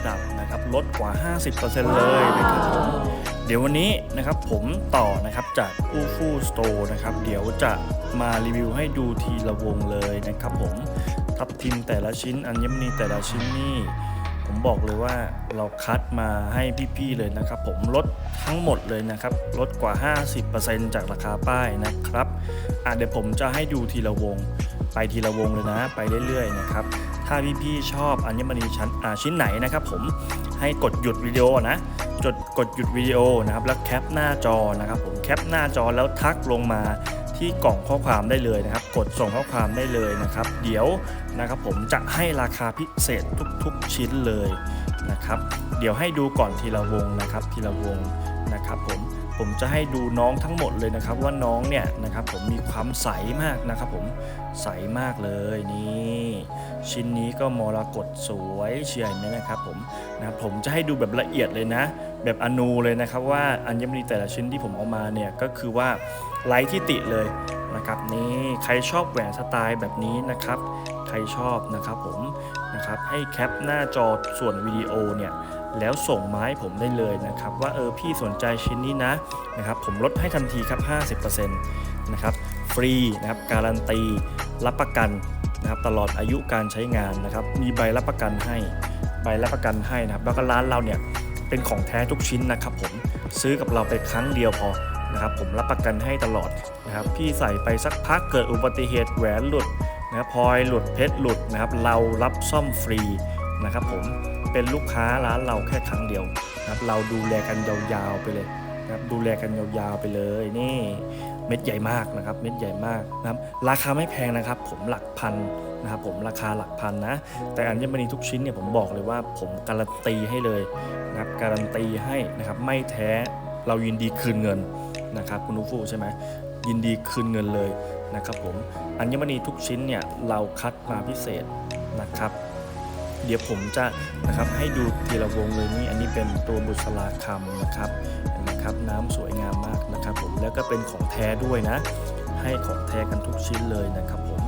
ระดับนะครับลดกว่า 50%เลยนะครับเดี๋ยววันนี้นะครับผมต่อนะครับจากอูฟูสโตร์นะครับเดี๋ยวจะมารีวิวให้ดูทีละวงเลยนะครับผมทับทิมแต่ละชิ้นอัญมณีแต่ละชิ้นนี่ผมบอกเลยว่าเราคัดมาให้พี่ๆเลยนะครับผมลดทั้งหมดเลยนะครับลดกว่า 50%จากราคาป้ายนะครับอะเดี๋ยวผมจะให้ดูทีละวง ไปทีละวงเลยนะ ไปเรื่อยๆนะครับ ถ้าพี่ๆชอบอัญมณีชั้นชิ้นไหนนะครับผมให้กดหยุดวิดีโอนะจดกดหยุดวิดีโอนะครับแล้วแคปหน้าจอนะครับผมแคปหน้าจอแล้วทักลงมาที่กล่องข้อความได้เลยนะครับ กดส่งข้อความได้เลยนะครับ เดี๋ยวนะครับผมจะให้ราคาพิเศษทุกๆชิ้นเลยนะครับ เดี๋ยวให้ดูก่อนทีละวงนะครับทีละวงนะครับผม ผมจะให้ดูน้องทั้งหมดเลยนะครับ ว่าน้องเนี่ยนะครับผมมีความใสมากนะครับ ผมใสมากเลยนี่ชิ้นนี้ก็มรกตสวยเชียร์ไหมนะครับผมนะครับผมจะให้ดูแบบละเอียดเลยนะ แบบอนูเลยนะครับว่าอัญมณีแต่ละชิ้นที่ผมเอามาเนี่ยก็คือว่าไร้ที่ติเลยนะครับนี่ใครชอบแหวนสไตล์แบบนี้นะครับ ใครชอบนะครับผมนะครับให้แคปหน้าจอส่วนวิดีโอเนี่ย แล้วส่งมาให้ผมได้เลยนะครับ ว่าเออพี่สนใจชิ้นนี้นะนะครับ ผมลดให้ทันทีครับ 50%นะครับฟรีนะครับ การันตีรับประกันนะครับตลอดอายุการใช้งานนะครับ มีใบรับประกันให้ใบรับประกันให้นะครับ แล้วก็ร้านเราเนี่ยเป็นของแท้ทุกชิ้นนะครับ ผมซื้อกับเราไปครั้งเดียวพอนะครับผมรับประกันให้ตลอดนะครับพี่ใส่ไปสักพักเกิดอุบัติเหตุแหวนหลุดนะครับพลอยหลุดเพชรหลุดนะครับ เรารับซ่อมฟรีนะครับผม เป็นลูกค้าร้านเราแค่ครั้งเดียวนะครับ เราดูแลกันยาวๆไปเลยนะครับดูแลกันยาวๆไปเลยนี่เม็ดใหญ่มากนะครับ เม็ดใหญ่มากนะครับ ราคาไม่แพงนะครับ ผมหลักพันนะครับผมราคาหลักพันนะ แต่อัญมณีทุกชิ้นเนี่ยผมบอกเลยว่าผมการันตีให้เลยนะครับการันตีให้นะครับไม่แท้เรายินดีคืนเงินนะครับคุณนุฟูใช่ไหมยินดีคืนเงินเลยนะครับผมอัญมณีทุกชิ้นเนี่ยเราคัดมาพิเศษนะครับ เดี๋ยวผมจะนะครับให้ดูทีละวงเลยนี่อันนี้เป็นตัวบุษราคำนะครับนไหมครับน้ำสวยงามมากนะครับผมแล้วก็เป็นของแท้ด้วยนะ ให้ของแท้กันทุกชิ้นเลยนะครับผม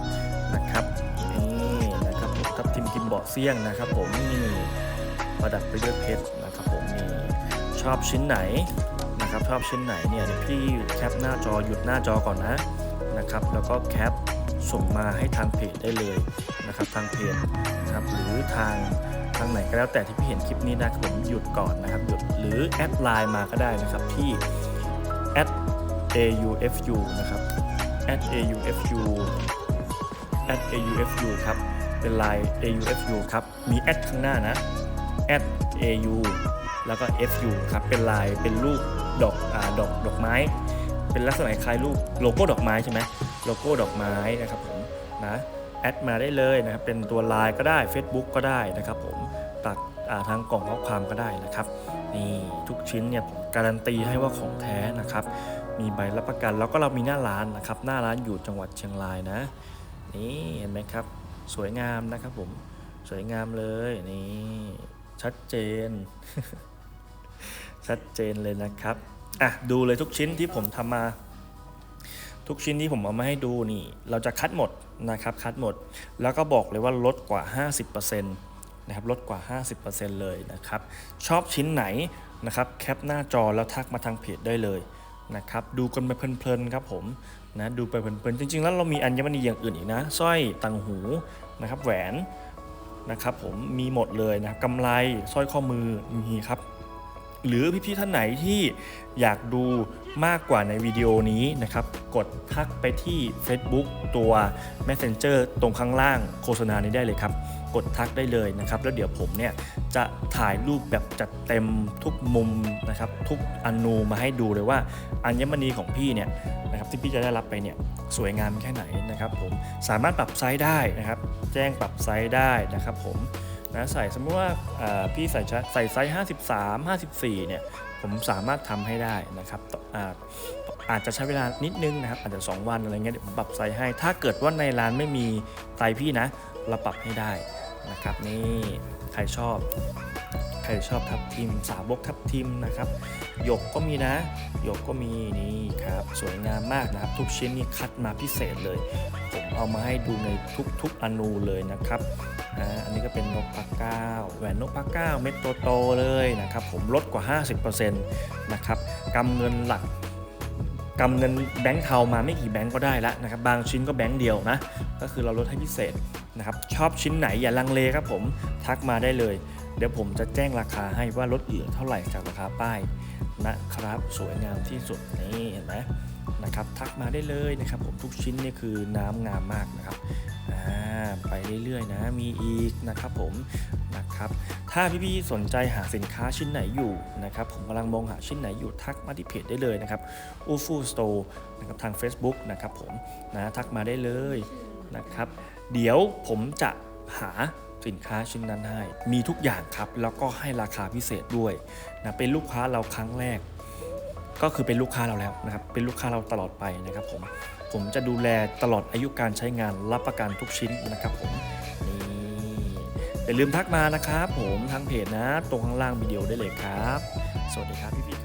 นะครับนี่นะครับผมทับทิมกิมเบาะเสี่ยงนะครับ ผมนี่ประดับไปด้วยเพชรนะครับผมนี่ชอบชิ้นไหนนะครับชอบชิ้นไหนเนี่ยเดี๋ยวพี่แคปหน้าจอหยุดหน้าจอก่อนนะนะครับแล้วก็แคป ส่งมาให้ทางเพจได้เลยนะครับทางเพจนะครับหรือทางทางไหนก็แล้วแต่ที่พี่เห็นคลิปนี้นะผมหยุดก่อนนะครับหยุดหรือแอดไลน์มาก็ได้นะครับที่ @aufu นะครับ @aufu @aufu ครับเป็นไลน์ aufu ครับมีแอดข้างหน้านะ @au แล้วก็ fu ครับเป็นลายเป็นรูปดอกอดอกดอกไม้ เป็นลักษณะคล้ายรูปโลโก้ดอกไม้ใช่ไหมโลโก้ดอกไม้นะครับผมนะแอดมาได้เลยนะครับเป็นตัวไลน์ก็ได้ Facebook ก็ได้นะครับผมตัดทางกล่องข้อความก็ได้นะครับนี่ทุกชิ้นเนี่ยผมการันตีให้ว่าของแท้นะครับมีใบรับประกันแล้วก็เรามีหน้าร้านนะครับหน้าร้านอยู่จังหวัดเชียงรายนะนี่เห็นไหมครับสวยงามนะครับผมสวยงามเลยนี่ชัดเจน ชัดเจนเลยนะครับ อะดูเลยทุกชิ้นที่ผมทำมา ทุกชิ้นที่ผมเอามาให้ดูนี่ เราจะคัดหมดนะครับคัดหมด แล้วก็บอกเลยว่าลดกว่า 50%นะครับลดกว่า 50%เลยนะครับ ชอบชิ้นไหนนะครับแคปหน้าจอแล้วทักมาทางเพจได้เลยนะครับดูกันไปเพลินๆครับผมนะดูไปเพลินๆจริง ๆ แล้วเรามีอัญมณีอย่างอื่นอีกนะสร้อยต่างหูนะครับแหวนนะครับผมมีหมดเลยนะครับกำไรสร้อยข้อมือมีครับ หรือพี่ๆท่านไหนที่อยากดูมากกว่าในวิดีโอนี้นะครับ กดทักไปที่ Facebook ตัว Messenger ตรงข้างล่างโฆษณานี้ได้เลยครับ กดทักได้เลยนะครับ แล้วเดี๋ยวผมเนี่ยจะถ่ายรูปแบบจัดเต็มทุกมุมนะครับ ทุกอนูมาให้ดูเลยว่าอัญมณีของพี่เนี่ยนะครับที่พี่จะได้รับไปเนี่ยสวยงามแค่ไหนนะครับ ผมสามารถปรับไซส์ได้นะครับ แจ้งปรับไซส์ได้นะครับ ผม นะใส่สมมติว่าพี่ใส่ชใส่ไซส์ 53 54 เนี่ยผมสามารถทำให้ได้นะครับออาอาจจะใช้เวลานิดนึงนะครับ อาจจะ 2 วันอะไรเงี้ยเดี๋ยวผมปรับไซส์ให้ ถ้าเกิดว่าในร้านไม่มีไซส์พี่นะ เราปรับให้ได้นะครับ นี่ใครชอบ ใครชอบทับทิมสาวกทับทิมนะครับหยกก็มีนะหยกก็มีนี่ครับสวยงามมากนะครับ ทุกชิ้นนี่คัดมาพิเศษเลย ผมเอามาให้ดูในทุกๆอนูเลยนะครับอ่าอันนี้ก็เป็นนกปักก้าแหวนนกปักก้าเม็ดโตๆเลยนะครับผมลดกว่า 50%นะครับกำเงินหลักกำเงินแบงค์เทามาไม่กี่แบงค์ก็ได้แล้วนะครับบางชิ้นก็แบงค์เดียวนะก็คือเราลดให้พิเศษนะครับชอบชิ้นไหนอย่าลังเลครับผมทักมาได้เลย ดี๋ยวผมจะแจ้งราคาให้ว่าลดเหลือเท่าไหร่จากราคาป้ายนะครับ สวยงามที่สุดนี่เห็นไหมนะครับทักมาได้เลยนะครับ ผมทุกชิ้นนี่คือน้ำงามมากนะครับอ่าไปเรื่อยๆนะมีอีกนะครับผมนะครับถ้าพี่ๆสนใจหาสินค้าชิ้นไหนอยู่นะครับผมกำลังมองหาชิ้นไหนอยู่ทักมาที่เพจได้เลยนะครับ u f u Store นะครับทาง Facebook นะครับผมนะทักมาได้เลยนะครับ เดี๋ยวผมจะหา สินค้าชิ้นนั้นให้ มีทุกอย่างครับ แล้วก็ให้ราคาพิเศษด้วยนะเป็นลูกค้าเราครั้งแรก ก็คือเป็นลูกค้าเราแล้วนะครับ เป็นลูกค้าเราตลอดไปนะครับผม ผมจะดูแลตลอดอายุการใช้งานรับประกันทุกชิ้นนะครับผมนี่อย่าลืมทักมานะครับผมทางเพจนะ ตรงข้างล่างวิดีโอได้เลยครับ สวัสดีครับพี่